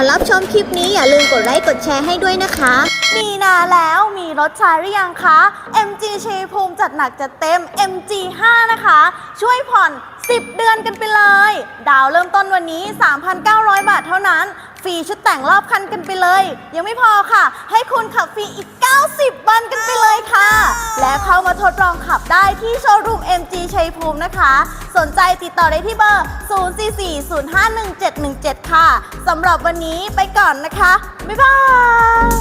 อนรับชมคลิปนี้อย่าลืมกดไลค์กดแชร์ให้ด้วยนะคะ มีนาแล้วมีรถใช้หรือยังคะ MG ชัยภูมิจัดหนักจัดเต็ม MG 5 นะคะ ช่วยผ่อน 10 เดือนกันไปเลย ดาวเริ่มต้นวันนี้ 3,900 บาทเท่านั้น ฟรีชุดแต่งรอบคันกันไปเลย ยังไม่พอค่ะ ให้คุณขับฟรีอีก 90 วันกันไป และเข้ามาทดลองขับได้ที่โชว์รูม MG ชัยภูมินะคะ สนใจติดต่อได้ที่เบอร์ 044-051-717 ค่ะ สำหรับวันนี้ไปก่อนนะคะ บ๊ายบาย